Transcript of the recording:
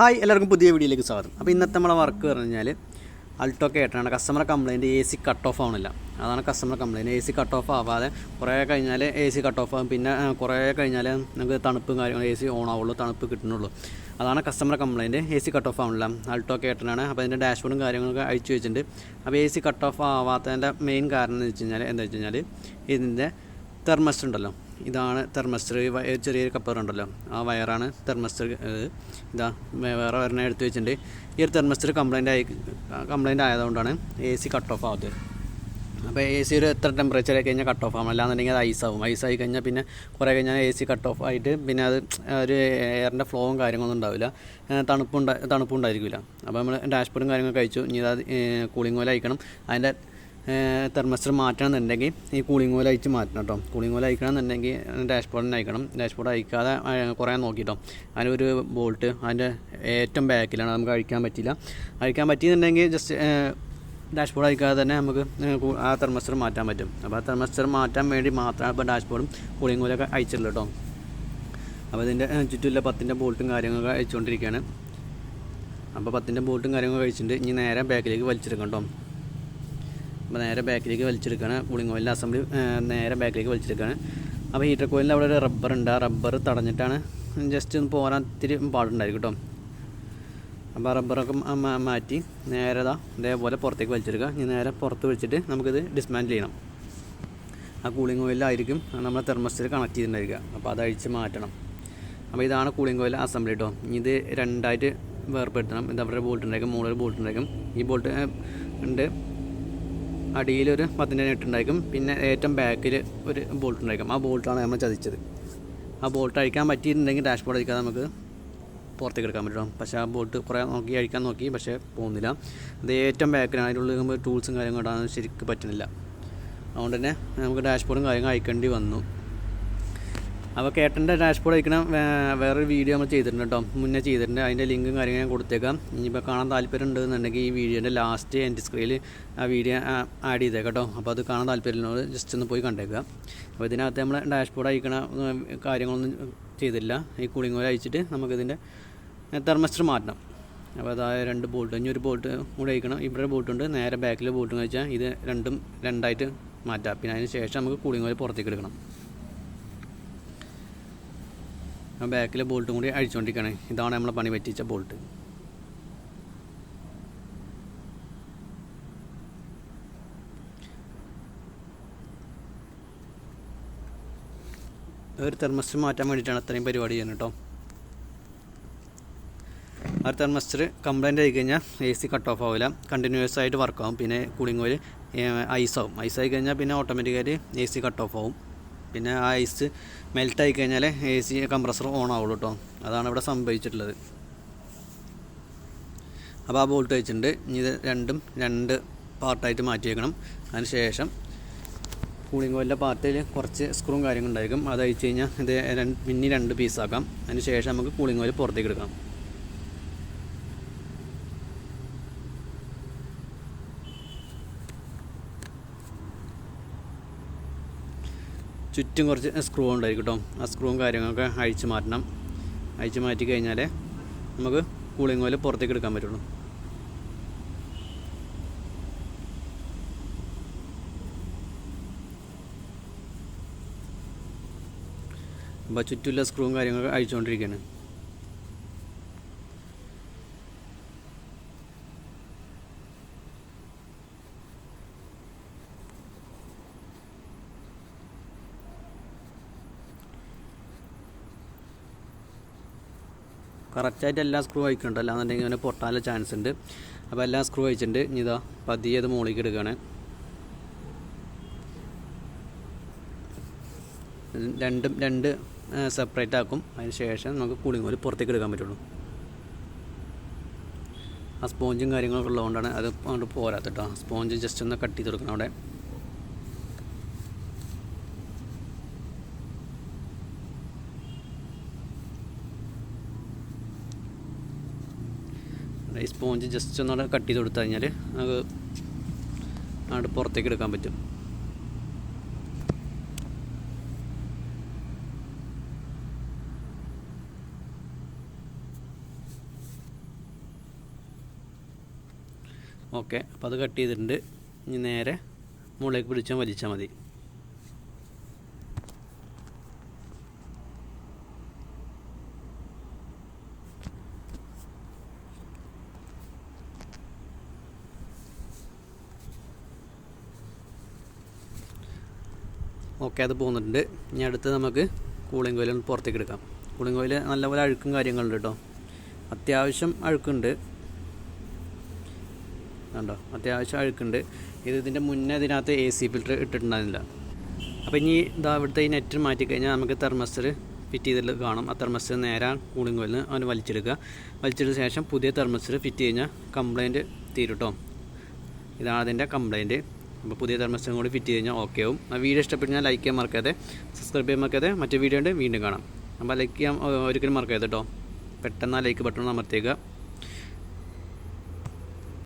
Hi എല്ലാവർക്കും പുതിയ വീഡിയോയിലേക്ക് സ്വാഗതം. അപ്പോൾ ഇന്നത്തെ നമ്മളെ വർക്ക് പറഞ്ഞു കഴിഞ്ഞാൽ അൾട്ടോ കേട്ടാണ് customer complaint A C cut off ആവണില്ല. അതാണ് customer complaint A C cut off ആവാതെ കുറേ കഴിഞ്ഞാൽ എ സി കട്ട് ഓഫ് ആകും പിന്നെ കുറേ കഴിഞ്ഞാൽ നമുക്ക് തണുപ്പും കാര്യങ്ങളും എ സി ഓൺ ആവുള്ളൂ തണുപ്പ് കിട്ടുന്നുള്ളൂ അതാണ് customer complaint A C cut off ആവണില്ല. അൾട്ടോ കേട്ടനാണ് അപ്പോൾ അതിന്റെ ഡാഷ്ബോർഡും കാര്യങ്ങളൊക്കെ അഴിച്ചു വെച്ചിട്ടുണ്ട്. അപ്പോൾ എ സി കട്ട് ഓഫ് ആവാത്തതിന്റെ മെയിൻ കാരണം എന്ന് വെച്ച് കഴിഞ്ഞാൽ എന്താ വെച്ച് കഴിഞ്ഞാൽ ഇതിന്റെ തെർമസ്റ്റ് ഉണ്ടല്ലോ. ഇതാണ് തെർമസ്റ്റർ. ചെറിയൊരു കപ്പർ ഉണ്ടല്ലോ. ആ വയറാണ് തെർമസ്റ്റർ ഇതാ വേറെ ഒരെണ്ണം എടുത്ത് വെച്ചിട്ടുണ്ട്. ഈ ഒരു തെർമസ്റ്റർ കംപ്ലൈന്റ് ആയി കംപ്ലൈന്റ് ആയതുകൊണ്ടാണ് എ സി കട്ട് ഓഫ് ആവാത്തത്. അപ്പോൾ എ സി ഒരു എത്ര ടെമ്പറേച്ചർ ആയി കഴിഞ്ഞാൽ കട്ട് ഓഫ് ആവും. അല്ലാന്നുണ്ടെങ്കിൽ അത് ഐസ് ആവും. ഐസ് ആയി കഴിഞ്ഞാൽ പിന്നെ കുറേ കഴിഞ്ഞാൽ എ സി കട്ട് ഓഫ് ആയിട്ട് പിന്നെ അത് ഒരു എയറിന്റെ ഫ്ലോവും കാര്യങ്ങളൊന്നും ഉണ്ടാവില്ല. തണുപ്പുണ്ട തണുപ്പുണ്ടായിരിക്കില്ല അപ്പോൾ നമ്മൾ ഡാഷ്ബോർഡും കാര്യങ്ങളൊക്കെ കഴിച്ചു. ഇനി അത് കൂളിംഗ് ഓയിൽ അയക്കണം. അതിന്റെ തെർമസ്റ്റർ മാറ്റണമെന്നുണ്ടെങ്കിൽ ഈ കൂളിംഗ് ഓയിൽ അയച്ച് മാറ്റണം കേട്ടോ. കൂളിംഗ് ഓയിൽ അയക്കണം എന്നുണ്ടെങ്കിൽ ഡാഷ്ബോർഡിന് അയക്കണം ഡാഷ്ബോർഡ് അയക്കാതെ കുറേ നോക്കിട്ടോ. അതിനൊരു ബോൾട്ട് അതിന്റെ ഏറ്റവും ബാക്കിലാണ് നമുക്ക് അഴിക്കാൻ പറ്റില്ല അഴിക്കാൻ പറ്റിയെന്നുണ്ടെങ്കിൽ ജസ്റ്റ് ഡാഷ്ബോർഡ് അയക്കാതെ തന്നെ നമുക്ക് ആ തെർമസ്റ്റർ മാറ്റാൻ പറ്റും. അപ്പോൾ ആ തെർമസ്റ്റർ മാറ്റാൻ വേണ്ടി മാത്രമാണ് ഇപ്പോൾ ഡാഷ്ബോർഡും കൂളിംഗ് ഓയിലൊക്കെ അയച്ചിട്ടുള്ളൂ കേട്ടോ. അപ്പോൾ ഇതിന്റെ ചുറ്റുമില്ല പത്തിന്റെ ബോൾട്ടും കാര്യങ്ങളൊക്കെ അയച്ചുകൊണ്ടിരിക്കുകയാണ് അപ്പോൾ പത്തിന്റെ ബോൾട്ടും കാര്യങ്ങളൊക്കെ കഴിച്ചിട്ടുണ്ട് ഇനി നേരെ ബാക്കിലേക്ക് വലിച്ചെടുക്കണം കേട്ടോ. അപ്പോൾ നേരെ ബാക്കിലേക്ക് വലിച്ചെടുക്കുകയാണ് കൂളിംഗ് ഓയിലിന്റെ അസംബ്ലി നേരെ ബാക്കിലേക്ക് വലിച്ചെടുക്കുകയാണ് അപ്പോൾ ഹീറ്റർ കോയിലിന്റെ അവിടെ ഒരു റബ്ബർ ഉണ്ട്. ആ റബ്ബർ തടഞ്ഞിട്ടാണ് ജസ്റ്റ് ഒന്ന് പോരാൻ ഇത്തിരി പാടുണ്ടായിരിക്കും കേട്ടോ. അപ്പോൾ ആ റബ്ബറൊക്കെ മാറ്റി നേരെ ഇതാ ഇതേപോലെ പുറത്തേക്ക് വലിച്ചെടുക്കുക. ഇനി നേരെ പുറത്ത് വെച്ചിട്ട് നമുക്കിത് ഡിസ്മാൻഡിൽ ചെയ്യണം. ആ കൂളിംഗ് ഓയിലായിരിക്കും നമ്മളെ തെർമസ്റ്റിൽ കണക്ട് ചെയ്തിട്ടുണ്ടായിരിക്കുക. അപ്പോൾ അത് അഴിച്ച് മാറ്റണം. അപ്പോൾ ഇതാണ് കൂളിംഗ് ഓയിൽ അസംബ്ലി കേട്ടോ ഇത് രണ്ടായിട്ട് വേർപ്പെടുത്തണം ഇത് അവരുടെ ബോൾട്ട് ഉണ്ടായിരിക്കും മുകളിൽ ബോൾട്ട് ഉണ്ടായിരിക്കും. ഈ ബോൾട്ട് ഉണ്ട്. അടിയിലൊരു പത്തിന്റെ നെറ്റ് ഉണ്ടായിരിക്കും. പിന്നെ ഏറ്റവും ബാക്കിൽ ഒരു ബോൾട്ട് ഉണ്ടായിരിക്കും. ആ ബോൾട്ടാണ് നമ്മൾ ചതിച്ചത്. ആ ബോൾട്ട് അഴിക്കാൻ പറ്റിയിട്ടുണ്ടെങ്കിൽ ഡാഷ് ബോർഡ് അഴിക്കാതെ നമുക്ക് പുറത്തേക്ക് എടുക്കാൻ പറ്റും. പക്ഷേ ആ ബോട്ട് കുറേ നോക്കി അഴിക്കാൻ നോക്കി പക്ഷേ പോകുന്നില്ല. അത് ഏറ്റവും ബാക്കിലാണ് അതിനുള്ളിൽ നമ്മൾ ടൂൾസും കാര്യങ്ങളും ഇടാൻ ശരിക്കും പറ്റുന്നില്ല. അതുകൊണ്ട് തന്നെ നമുക്ക് ഡാഷ്ബോർഡും കാര്യങ്ങളും അയക്കേണ്ടി വന്നു. അപ്പോൾ കേട്ടന്റെ ഡാഷ്ബോർഡ് അയക്കണം വേറൊരു വീഡിയോ നമ്മൾ ചെയ്തിട്ടുണ്ട് കേട്ടോ മുന്നേ ചെയ്തിട്ടുണ്ട്. അതിന്റെ ലിങ്കും കാര്യങ്ങളും ഞാൻ കൊടുത്തേക്കാം. ഇനിയിപ്പോൾ കാണാൻ താല്പര്യം ഉണ്ടെന്നുണ്ടെങ്കിൽ ഈ വീഡിയോന്റെ ലാസ്റ്റ് എന്റെ സ്ക്രീനിൽ ആ വീഡിയോ ആഡ് ചെയ്തേക്കാം കേട്ടോ അപ്പോൾ അത് കാണാൻ താല്പര്യമുള്ളവർ ജസ്റ്റ് ഒന്ന് പോയി കണ്ടേക്കുക അപ്പോൾ ഇതിനകത്ത് നമ്മൾ ഡാഷ്ബോർഡ് അയക്കണ കാര്യങ്ങളൊന്നും ചെയ്തില്ല. ഈ കൂളിംഗ് ഓയിൽ അയച്ചിട്ട് നമുക്കിതിന്റെ തെർമസ്റ്റർ മാറ്റണം. അപ്പോൾ അതായത് രണ്ട് ബോൾട്ട് ഇനി ഒരു ബോൾട്ട് കൂടെ അയക്കണം. ഇവിടെ ബോൾട്ട് ഉണ്ട് നേരെ ബാക്കിൽ ബോൾട്ടും വെച്ചാൽ ഇത് രണ്ടും രണ്ടായിട്ട് മാറ്റാം. പിന്നെ അതിന് ശേഷം നമുക്ക് കൂളിംഗ് ഓയിൽ പുറത്തേക്ക് എടുക്കണം ആ ബാക്കിലെ ബോൾട്ടും കൂടി അഴിച്ചുകൊണ്ടിരിക്കുകയാണ് ഇതാണ് നമ്മളെ പണി പറ്റിച്ച ബോൾട്ട്. ഒരു തെർമസ്റ്റർ മാറ്റാൻ വേണ്ടിയിട്ടാണ് അത്രയും പരിപാടി ചെയ്യുന്നത് കേട്ടോ. ആ തെർമസ്റ്റർ കംപ്ലൈന്റ് ആയി കഴിഞ്ഞാൽ എ സി കട്ട് ഓഫ് ആവില്ല. കണ്ടിന്യൂസ് ആയിട്ട് വർക്കാവും പിന്നെ കൂളിംഗ് ഓയിൽ ഐസ് ആവും. ഐസ് ആയി കഴിഞ്ഞാൽ പിന്നെ ഓട്ടോമാറ്റിക്കായിട്ട് എ സി കട്ട് ഓഫ് ആവും. പിന്നെ ആ ഐസ് മെൽറ്റ് ആയി കഴിഞ്ഞാൽ എ സി കംപ്രസർ ഓൺ ആവുള്ളൂ കേട്ടോ. അതാണ് ഇവിടെ സംഭവിച്ചിട്ടുള്ളത്. അപ്പോൾ ആ ബോൾട്ട് വെച്ചിട്ടുണ്ട്. ഇനി ഇത് രണ്ടും രണ്ട് പാർട്ടായിട്ട് മാറ്റി വെക്കണം അതിന് ശേഷം കൂളിംഗ് വല്ല പാർട്ടിൽ കുറച്ച് സ്ക്രൂവും കാര്യങ്ങളും ഉണ്ടായിരിക്കും. അത് അയച്ചു കഴിഞ്ഞാൽ ഇത് രണ്ട് പിന്നെ രണ്ട് പീസാക്കാം അതിന് ശേഷം നമുക്ക് കൂളിംഗ് വല്ല പുറത്തേക്ക് എടുക്കാം ചുറ്റും കുറച്ച് സ്ക്രൂ ഉണ്ടായിരിക്കും കേട്ടോ ആ സ്ക്രൂവും കാര്യങ്ങളൊക്കെ അഴിച്ചു മാറ്റണം. അഴിച്ച് മാറ്റി കഴിഞ്ഞാൽ നമുക്ക് കൂളിംഗ് ഓയിൽ പുറത്തേക്ക് എടുക്കാൻ പറ്റുള്ളൂ. അപ്പോൾ ചുറ്റുമുള്ള സ്ക്രൂവും കാര്യങ്ങളൊക്കെ അഴിച്ചുകൊണ്ടിരിക്കുകയാണ്. കറക്റ്റായിട്ട് എല്ലാ സ്ക്രൂ അയക്കുന്നുണ്ട് അല്ലാന്നുണ്ടെങ്കിൽ അവന് പൊട്ടാനുള്ള ചാൻസ് ഉണ്ട്. അപ്പോൾ എല്ലാ സ്ക്രൂ അയച്ചിട്ടുണ്ട് ഇനി ഇതാ പതിയെ അത് മുകളിലേക്ക് എടുക്കുകയാണ്. രണ്ടും രണ്ട് സെപ്പറേറ്റ് ആക്കും. അതിന് ശേഷം നമുക്ക് കൂളിംഗ് ഓയിൽ പുറത്തേക്ക് എടുക്കാൻ പറ്റുള്ളൂ. ആ സ്പോഞ്ചും കാര്യങ്ങളൊക്കെ ഉള്ളതുകൊണ്ടാണ് അത് അങ്ങോട്ട് പോരാത്ത കേട്ടോ സ്പോഞ്ച് ജസ്റ്റ് ഒന്ന് കട്ട് ചെയ്ത് കൊടുക്കണം അവിടെ. ഈ സ്പോഞ്ച് ജസ്റ്റ് ഒന്ന് കട്ട് ചെയ്ത് കൊടുത്തു കഴിഞ്ഞാൽ നമുക്ക് അങ്ങോട്ട് പുറത്തേക്ക് എടുക്കാൻ പറ്റും. ഓക്കെ അപ്പോൾ അത് കട്ട് ചെയ്തിട്ടുണ്ട്. ഇനി നേരെ മുകളിലേക്ക് പിടിച്ചാൽ വലിച്ചാൽ മതി. ഓക്കെ അത് പോകുന്നുണ്ട് ഇനി അടുത്ത് നമുക്ക് കൂളിംഗ് കോയിൽ പുറത്തേക്ക് എടുക്കാം. കൂളിംഗ് കോയിൽ നല്ലപോലെ അഴുക്കും കാര്യങ്ങളുണ്ട് കേട്ടോ. അത്യാവശ്യം അഴുക്കുണ്ട്. കണ്ടോ? അത്യാവശ്യം അഴുക്കുണ്ട്. ഇത് ഇതിന്റെ മുന്നേ ഇതിനകത്ത് എ സി ഫിൽറ്റർ ഇട്ടിട്ടുണ്ടായിരുന്നില്ല. അപ്പോൾ ഇനി ഇതാ ഇവിടുത്തെ ഈ നെറ്റ് മാറ്റി കഴിഞ്ഞാൽ നമുക്ക് തെർമസ്റ്റർ ഫിറ്റ് ചെയ്തിട്ട് കാണും. ആ തെർമസ്റ്റർ നേരെ കൂളിംഗ് ഓയിൽ നിന്ന് അവന് വലിച്ചെടുക്കുക. വലിച്ചെടുത്ത ശേഷം പുതിയ തെർമസ്റ്റർ ഫിറ്റ് കഴിഞ്ഞാൽ കംപ്ലയിന്റ് തീരും കേട്ടോ. ഇതാണ് അതിന്റെ കംപ്ലയിന്റ് അപ്പോൾ പുതിയ ധർമ്മസ്ഥലം കൂടി ഫിറ്റ് ചെയ്ത് കഴിഞ്ഞാൽ ഓക്കെ ആവും. ആ വീഡിയോ ഇഷ്ടപ്പെട്ടാൽ ലൈക്ക് ചെയ്യാൻ മറക്കാതെ സബ്സ്ക്രൈബ് ചെയ്യാൻ മറക്കാതെ മറ്റു വീഡിയോ ഉണ്ട് വീണ്ടും കാണാം. അപ്പോൾ ലൈക്ക് ചെയ്യാൻ ഒരിക്കലും മറക്കരുത് കേട്ടോ പെട്ടെന്ന് ആ ലൈക്ക് ബട്ടൺ അമർത്തിയേക്കുക.